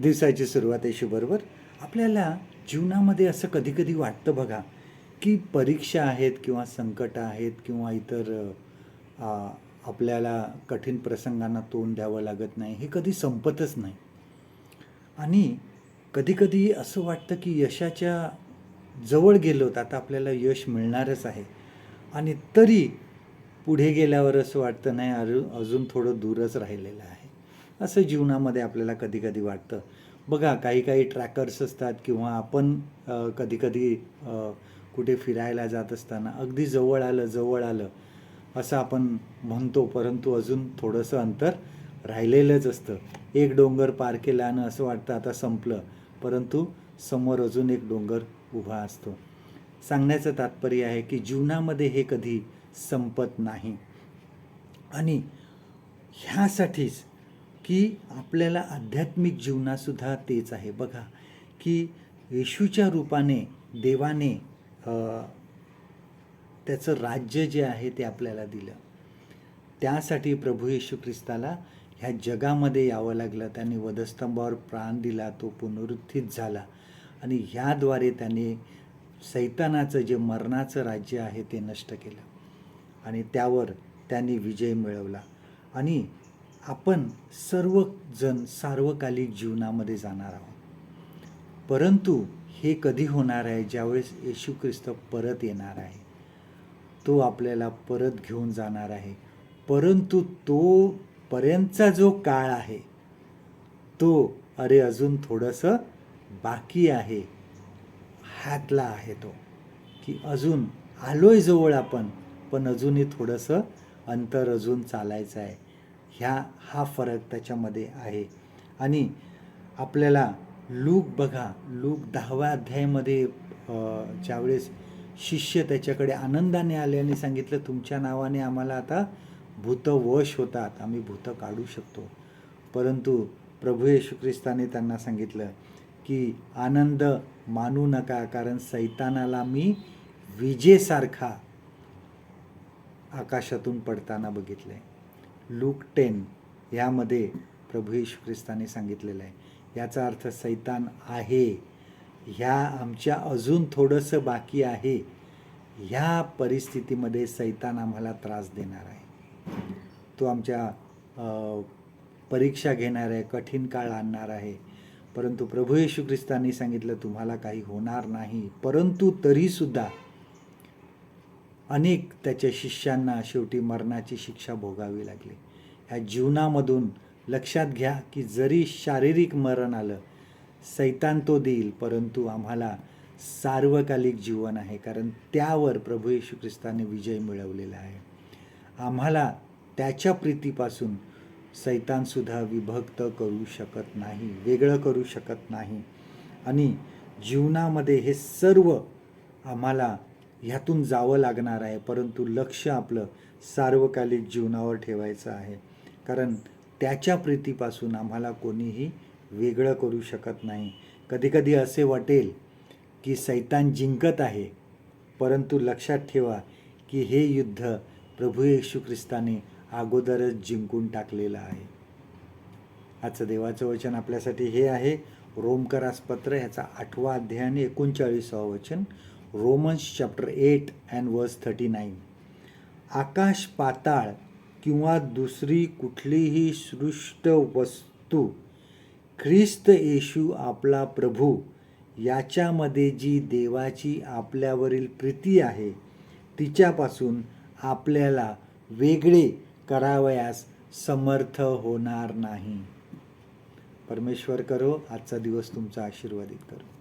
दिवसाची सुरुवात येशूबरोबर आपल्याला जीवनामध्ये असं कधी कधी वाटतं बघा की परीक्षा आहेत किंवा संकटं आहेत किंवा इतर आपल्याला कठीण प्रसंगांना तोंड द्यावं लागत नाही हे कधी संपतच नाही. आणि कधीकधी असं वाटतं की यशाच्या जवळ गेलो तर आता आपल्याला यश मिळणारच आहे. आणि तरी पुढे गेल्यावर असं वाटतं नाही अजून अजून थोडं दूरच राहिलेलं आहे. असं जीवनामध्ये आपल्याला कधी कधी वाटतं. बघा काही काही ट्रॅकर्स असतात किंवा आपण कधीकधी कुठे फिरायला जात असताना अगदी जवळ आलं जवळ आलं असं आपण म्हणतो परंतु अजून थोडंसं अंतर राहिलेलंच असतं. एक डोंगर पार केल्यानं असं वाटतं आता संपलं परंतु समोर अजून एक डोंगर उभा असतो. सांगण्याचं तात्पर्य आहे की जीवनामध्ये हे कधी संपत नाही. आणि ह्यासाठीच की आपल्याला आध्यात्मिक जीवनासुद्धा तेच आहे. बघा की येशूच्या रूपाने देवाने त्याचं राज्य जे आहे ते आपल्याला दिलं. त्यासाठी प्रभू येशू ख्रिस्ताला ह्या जगामध्ये यावं लागलं. त्यांनी वधस्तंभावर प्राण दिला तो पुनरुत्थित झाला. आणि ह्याद्वारे त्याने सैतानाचं जे मरणाचं राज्य आहे ते नष्ट केलं. आणि त्यावर त्यांनी विजय मिळवला. आणि आपण सर्वजण सार्वकालिक जीवनामध्ये जाणार आहोत. परंतु हे कधी होणार आहे? ज्यावेळेस येशू ख्रिस्त परत येणार आहे तो आपल्याला परत घेऊन जाणार आहे. परंतु तो पर्यंतचा जो काळ आहे तो अरे अजून थोडंसं बाकी आहे हातला आहे तो. की अजून आलोय जवळ आपण पण अजूनही थोडंसं अंतर अजून चालायचं आहे. ह्या हा फरक त्याच्यामध्ये आहे. आणि आपल्याला लूक बघा. लूक दहाव्या अध्यायामध्ये ज्यावेळेस शिष्य त्याच्याकडे आनंदाने आले आणि सांगितलं तुमच्या नावाने आम्हाला आता भूतवश होतात. आम्ही भूतं काढू शकतो. परंतु प्रभू येशू ख्रिस्ताने त्यांना सांगितलं की आनंद मानू नका कारण सैतानाला मी विजेसारखा आकाशातून पडताना बघितलं आहे लूक टेन यामध्ये प्रभू येशू ख्रिस्ताने सांगितलेलं आहे. याचा अर्थ सैतान आहे. ह्या आमच्या अजून थोडंसं बाकी आहे. ह्या परिस्थितीमध्ये सैतान आम्हाला त्रास देणार आहे. तो आमच्या परीक्षा घेणार आहे कठीण काळ आणणार आहे. परंतु प्रभू येशू ख्रिस्तांनी सांगितलं तुम्हाला काही होणार नाही. परंतु तरीसुद्धा अनेक त्याच्या शिष्यांना शेवटी मरणाची शिक्षा भोगावी लागली. ह्या जीवनामधून लक्षात घ्या की जरी शारीरिक मरण आलं सैतान तो देईल परंतु आम्हाला सार्वकालिक जीवन आहे कारण त्यावर प्रभू येशू ख्रिस्ताने विजय मिळवलेला आहे. आम्हाला त्याच्या प्रीतीपासून सैतानसुद्धा विभक्त करू शकत नाही वेगळं करू शकत नाही. आणि जीवनामध्ये हे सर्व आम्हाला ह्यातून जावं लागणार आहे परंतु लक्ष आपलं सार्वकालिक जीवनावर ठेवायचं आहे. कारण त्याच्या प्रीतीपासून आम्हाला कोणीही वेगळं करू शकत नाही. कधीकधी असे वाटेल की सैतान जिंकत आहे परंतु लक्षात ठेवा की हे युद्ध प्रभू येशू ख्रिस्ताने अगोदरच जिंकून टाकलेलं आहे. आजचं देवाचं वचन आपल्यासाठी हे आहे. रोमकरास पत्र ह्याचा आठवा अध्याय आणि एकोणचाळीसावं वचन. Romans chapter eight and verse thirty nine. आकाश पाताळ किंवा दुसरी कुठलीही सृष्ट वस्तू ख्रिस्त येशू आपला प्रभू याच्यामध्ये जी देवाची आपल्यावरील प्रीती आहे तिच्यापासून आपल्याला वेगळे करावयास समर्थ होणार नाही. परमेश्वर करो आजचा दिवस तुमचा आशीर्वादित करो.